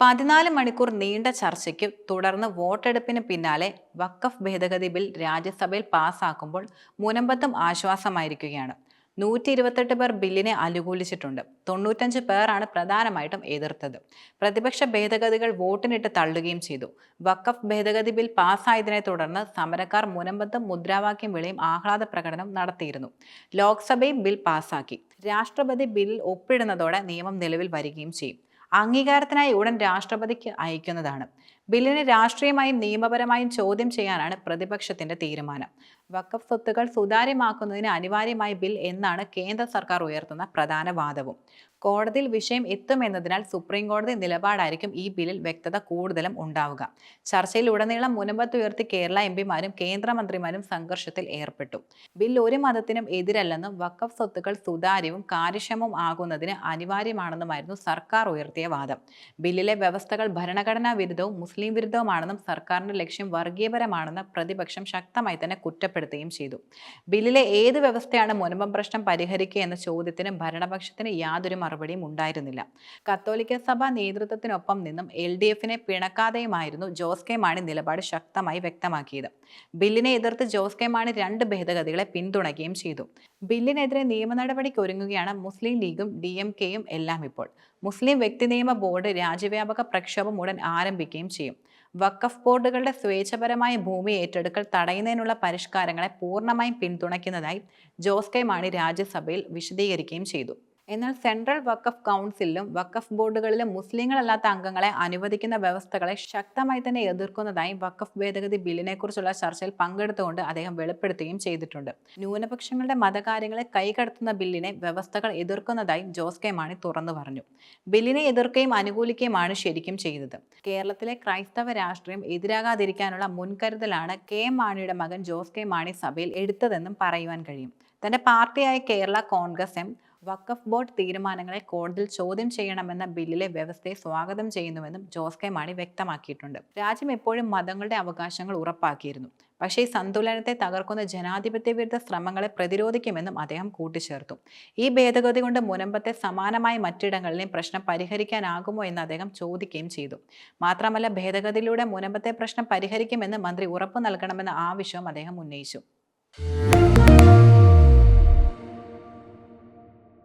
പതിനാല് മണിക്കൂർ നീണ്ട ചർച്ചയ്ക്ക് തുടർന്ന് വോട്ടെടുപ്പിന് പിന്നാലെ വഖഫ് ഭേദഗതി ബിൽ രാജ്യസഭയിൽ പാസ്സാക്കുമ്പോൾ മുനമ്പത്തും ആശ്വാസമായിരിക്കുകയാണ്. നൂറ്റി ഇരുപത്തെട്ട് പേർ ബില്ലിനെ അനുകൂലിച്ചിട്ടുണ്ട്. തൊണ്ണൂറ്റഞ്ച് പേരാണ് പ്രധാനമായിട്ടും എതിർത്തത്. പ്രതിപക്ഷ ഭേദഗതികൾ വോട്ടിനിട്ട് തള്ളുകയും ചെയ്തു. വക്കഫ് ഭേദഗതി ബിൽ പാസ്സായതിനെ തുടർന്ന് സമരക്കാർ മുനമ്പത്തും മുദ്രാവാക്യം വിളിയും ആഹ്ലാദ പ്രകടനം നടത്തിയിരുന്നു. ലോക്സഭയും ബിൽ പാസ്സാക്കി രാഷ്ട്രപതി ബില്ലിൽ ഒപ്പിടുന്നതോടെ നിയമം നിലവിൽ വരികയും ചെയ്യും. അംഗീകാരത്തിനായി ഉടൻ രാഷ്ട്രപതിക്ക് അയക്കുന്നതാണ്. ബില്ലിനെ രാഷ്ട്രീയമായും നിയമപരമായും ചോദ്യം ചെയ്യാനാണ് പ്രതിപക്ഷത്തിന്റെ തീരുമാനം. വക്കഫ് സ്വത്തുക്കൾ സുതാര്യമാക്കുന്നതിന് അനിവാര്യമായ ബിൽ എന്നാണ് കേന്ദ്ര സർക്കാർ ഉയർത്തുന്ന പ്രധാന വാദവും. കോടതിയിൽ വിഷയം എത്തുമെന്നതിനാൽ സുപ്രീം കോടതി നിലപാടായിരിക്കും ഈ ബില്ലിൽ വ്യക്തത കൂടുതലും ഉണ്ടാവുക. ചർച്ചയിൽ ഉടനീളം മുനമ്പത്ത് ഉയർത്തി കേരള എംപിമാരും കേന്ദ്രമന്ത്രിമാരും സംഘർഷത്തിൽ ഏർപ്പെട്ടു. ബിൽ ഒരു മതത്തിനും എതിരല്ലെന്നും വക്കഫ് സ്വത്തുക്കൾ സുതാര്യവും കാര്യക്ഷമവും ആകുന്നതിന് അനിവാര്യമാണെന്നുമായിരുന്നു സർക്കാർ ഉയർത്തിയ വാദം. ബില്ലിലെ വ്യവസ്ഥകൾ ഭരണഘടനാ വിരുദ്ധവും മുസ്ലിം വിരുദ്ധവുമാണെന്നും സർക്കാരിന്റെ ലക്ഷ്യം വർഗീയപരമാണെന്ന് പ്രതിപക്ഷം ശക്തമായി തന്നെ കുറ്റപ്പെടുത്തുകയും ചെയ്തു. ബില്ലിലെ ഏത് വ്യവസ്ഥയാണ് മുനമ്പം പ്രശ്നം പരിഹരിക്കുക എന്ന ചോദ്യത്തിന് ഭരണപക്ഷത്തിന് യാതൊരു മറുപടിയും ഉണ്ടായിരുന്നില്ല. കത്തോലിക്ക സഭ നേതൃത്വത്തിനൊപ്പം നിന്നും എൽ ഡി എഫിനെ പിണക്കാതെയുമായിരുന്നു ജോസ് കെ മാണി നിലപാട് ശക്തമായി വ്യക്തമാക്കിയത്. ബില്ലിനെ എതിർത്ത് ജോസ് കെ മാണി രണ്ട് ഭേദഗതികളെ പിന്തുണയ്ക്കുകയും ചെയ്തു. ബില്ലിനെതിരെ നിയമ നടപടിക്ക് ഒരുങ്ങുകയാണ് മുസ്ലിം ലീഗും ഡി എം കെയും എല്ലാം ഇപ്പോൾ. മുസ്ലിം വ്യക്തി നിയമ ബോർഡ് രാജ്യവ്യാപക പ്രക്ഷോഭം ഉടൻ ആരംഭിക്കുകയും ചെയ്യും. വക്കഫ് ബോർഡുകളുടെ സ്വേച്ഛപരമായ ഭൂമി ഏറ്റെടുക്കൽ തടയുന്നതിനുള്ള പരിഷ്കാരങ്ങളെ പൂർണമായും പിന്തുണയ്ക്കുന്നതായി ജോസ് കെ മാണി രാജ്യസഭയിൽ വിശദീകരിക്കുകയും ചെയ്തു. എന്നാൽ സെൻട്രൽ വഖഫ് കൗൺസിലും വഖഫ് ബോർഡുകളിലും മുസ്ലിങ്ങളല്ലാത്ത അംഗങ്ങളെ അനുവദിക്കുന്ന വ്യവസ്ഥകളെ ശക്തമായി തന്നെ എതിർക്കുന്നതായി വഖഫ് ഭേദഗതി ബില്ലിനെക്കുറിച്ചുള്ള ചർച്ചയിൽ പങ്കെടുത്തുകൊണ്ട് അദ്ദേഹം വെളിപ്പെടുത്തുകയും ചെയ്തിട്ടുണ്ട്. ന്യൂനപക്ഷങ്ങളുടെ മതകാര്യങ്ങളെ കൈകടത്തുന്ന ബില്ലിനെ വ്യവസ്ഥകൾ എതിർക്കുന്നതായി ജോസ് കെ. മാണി തുറന്നു പറഞ്ഞു. ബില്ലിനെ എതിർക്കുകയും അനുകൂലിക്കുകയുമാണ് ശരിക്കും ചെയ്തത്. കേരളത്തിലെ ക്രൈസ്തവ രാഷ്ട്രീയം എതിരാകാതിരിക്കാനുള്ള മുൻകരുതലാണ് കെ. മാണിയുടെ മകൻ ജോസ് കെ. മാണി സഭയിൽ എടുത്തതെന്നും പറയുവാൻ കഴിയും. തന്റെ പാർട്ടിയായ കേരള കോൺഗ്രസ് എം വഖഫ് ബോർഡ് തീരുമാനങ്ങളെ കോടതിയിൽ ചോദ്യം ചെയ്യണമെന്ന ബില്ലിലെ വ്യവസ്ഥയെ സ്വാഗതം ചെയ്യുന്നുവെന്നും ജോസ് കെ മാണി വ്യക്തമാക്കിയിട്ടുണ്ട്. രാജ്യം എപ്പോഴും മതങ്ങളുടെ അവകാശങ്ങൾ ഉറപ്പാക്കിയിരുന്നു. പക്ഷേ ഈ സന്തുലനത്തെ തകർക്കുന്ന ജനാധിപത്യ വിരുദ്ധ ശ്രമങ്ങളെ പ്രതിരോധിക്കുമെന്നും അദ്ദേഹം കൂട്ടിച്ചേർത്തു. ഈ ഭേദഗതി കൊണ്ട് മുനമ്പത്തെ സമാനമായ മറ്റിടങ്ങളിലെയും പ്രശ്നം പരിഹരിക്കാനാകുമോ എന്ന് അദ്ദേഹം ചോദിക്കുകയും ചെയ്തു. മാത്രമല്ല ഭേദഗതിയിലൂടെ മുനമ്പത്തെ പ്രശ്നം പരിഹരിക്കുമെന്ന് മന്ത്രി ഉറപ്പു നൽകണമെന്ന ആവശ്യവും അദ്ദേഹം ഉന്നയിച്ചു.